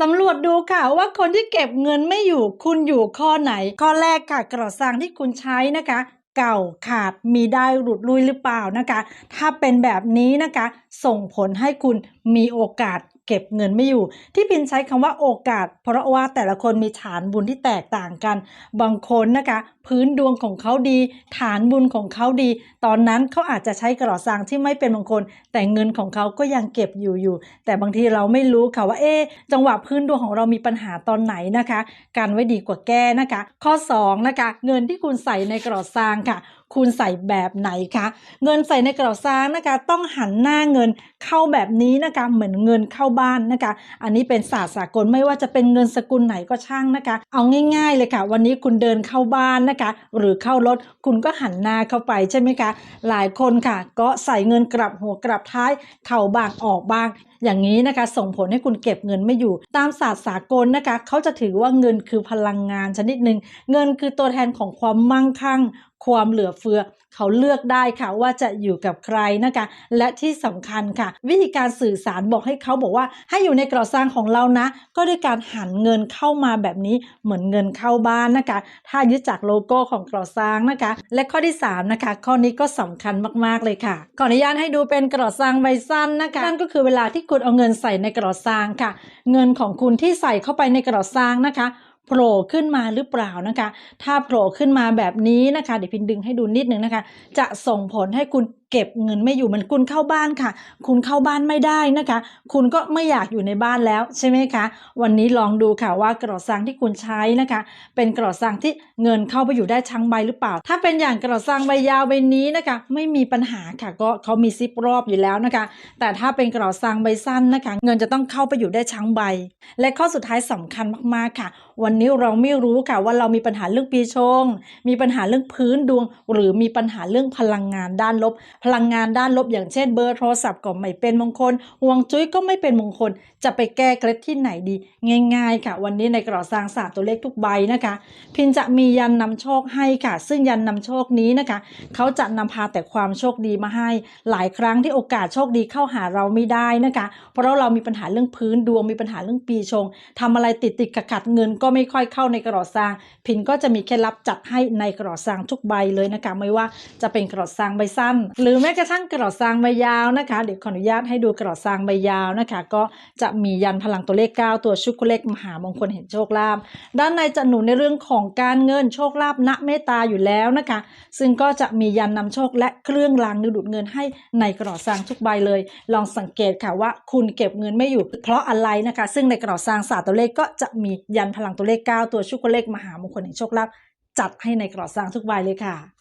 สำรวจดูค่ะว่าคนที่เก็บเงินไม่อยู่คุณอยู่ข้อไหน ข้อแรกค่ะกระสังที่คุณใช้นะคะ เก่าขาดมีได้หลุดลุยหรือเปล่านะคะ ถ้าเป็นแบบนี้นะคะ ส่งผลให้คุณมีโอกาส เก็บเงินไม่อยู่ ที่พินใช้คำว่าโอกาส เพราะว่าแต่ละคนมีฐานบุญที่แตกต่างกัน บางคนนะคะ พื้นดวงของเขาดี ฐานบุญของเขาดี ตอนนั้นเขาอาจจะใช้กระสังที่ไม่เป็นมงคล แต่เงินของเขาก็ยังเก็บอยู่อยู่ แต่บางทีเราไม่รู้ค่ะว่าเอ๊จังหวะพื้นดวงของเรามีปัญหาตอนไหนนะคะ การไว้ดีกว่าแก้นะคะ ข้อ2นะคะเงินที่คุณใส่ในกระสางค่ะ คุณใส่แบบไหนคะเงินใส่ในกระสางนะคะต้องหันหน้าเงินเข้าแบบนี้นะคะเหมือนเงินเข้าบ้านนะคะ อันนี้เป็นศาสตร์สากลไม่ว่าจะเป็นเงินสกุลไหนก็ช่างนะคะ เอาง่ายๆเลยค่ะ วันนี้คุณเดินเข้าบ้านนะคะ หรือเข้ารถคุณก็หันหน้าเข้าไปใช่ไหมคะ หลายคนค่ะ ก็ใส่เงินกลับหัวกลับท้ายเข้าบ้างออกบ้างอย่างนี้นะคะส่งผลให้คุณเก็บเงินไม่อยู่ ตามศาสตร์สากลนะคะเขาจะถือว่าเงินคือพลังงานชนิดหนึ่งเงินคือตัวแทนของความมั่งคั่ง ความเหลือเฟือ เขาเลือกได้ค่ะว่าจะอยู่กับใครนะคะ และที่สำคัญค่ะ วิธีการสื่อสารบอกให้เขาบอกว่า ให้อยู่ในกรอบสร้างของเรานะ ก็ด้วยการหันเงินเข้ามาแบบนี้เหมือนเงินเข้าบ้านนะคะ ถ้ายึดจากโลโก้ของกรอบสร้างนะคะ และข้อที่3นะคะข้อนี้ก็สำคัญมากๆเลยค่ะขออนุญาตให้ดูเป็นกรอบสร้างใบสั้นนะคะนั่นก็คือเวลาที่คุณเอาเงินใส่ในกรอบสร้างค่ะ เงินของคุณที่ใส่เข้าไปในกรอบสร้างนะคะ ผล่ขึ้นมาหรือเปล่านะคะ ถ้าโผล่ขึ้นมาแบบนี้นะคะ เดี๋ยวพินดึงให้ดูนิดนึงนะคะ จะส่งผลให้คุณ เก็บเงินไม่อยู่เหมือนคุณเข้าบ้านค่ะ คุณเข้าบ้านไม่ได้นะคะ คุณก็ไม่อยากอยู่ในบ้านแล้วใช่ไหมคะ วันนี้ลองดูค่ะว่ากระสังที่คุณใช้นะคะ เป็นกระสังที่เงินเข้าไปอยู่ได้ทั้งใบหรือเปล่า ถ้าเป็นอย่างกระสังใบยาวใบนี้นะคะ ไม่มีปัญหาค่ะก็เขามีซิปรอบอยู่แล้วนะคะ แต่ถ้าเป็นกระสังใบสั้นนะคะ เงินจะต้องเข้าไปอยู่ได้ทั้งใบ และข้อสุดท้ายสำคัญมากๆค่ะ วันนี้เราไม่รู้ค่ะว่าเรามีปัญหาเรื่องปีชง มีปัญหาเรื่องพื้นดวง หรือมีปัญหาเรื่องพลังงานด้านลบพลังงานด้านลบอย่างเช่นเบอร์โทรศัพท์ก็ไม่เป็นมงคลห่วงจุ้ยก็ไม่เป็นมงคล จะไปแก้เคล็ดที่ไหนดี ง่ายๆ ค่ะ วันนี้ในกระสร้างศาสตร์ตัวเลขทุกใบนะคะ พินจะมียันนำโชคให้ค่ะ ซึ่งยันนำโชคนี้นะคะ เขาจะนำพาแต่ความโชคดีมาให้ หลายครั้งที่โอกาสโชคดีเข้าหาเราไม่ได้นะคะ เพราะเรามีปัญหาเรื่องพื้นดวงมีปัญหาเรื่องปีชงทำอะไรติดติดขัดขัดเงินก็ไม่ค่อยเข้าในกระสร้าง พินก็จะมีเคล็ดลับจัดให้ในกระสร้างทุกใบเลยนะคะ ไม่ว่าจะเป็นกระสร้างใบสั้นหรือือแม้กระทั่งกระสร้างใบยาวนะคะ เดี๋ยวขออนุญาตให้ดูกระสร้างใบยาวนะคะ ก็จะมียันพลังตัวเลข 9 ตัวชุกเลขมหามงคลเห็นโชคลาภด้านในจะหนุนในเรื่องของการเงินโชคลาภณเมตตาอยู่แล้วนะคะ ซึ่งก็จะมียันนำโชคและเครื่องรางดึงดูดเงินให้ในกระสร้างทุกใบเลย ลองสังเกตค่ะว่าคุณเก็บเงินไม่อยู่เพราะอะไรนะคะ ซึ่งในกระสร้างศาสตร์ตัวเลขก็จะมียันพลังตัวเลข 9 ตัวชุกเลขมหามงคลแห่งโชคลาภจัดให้ในกระสร้างทุกใบเลยค่ะ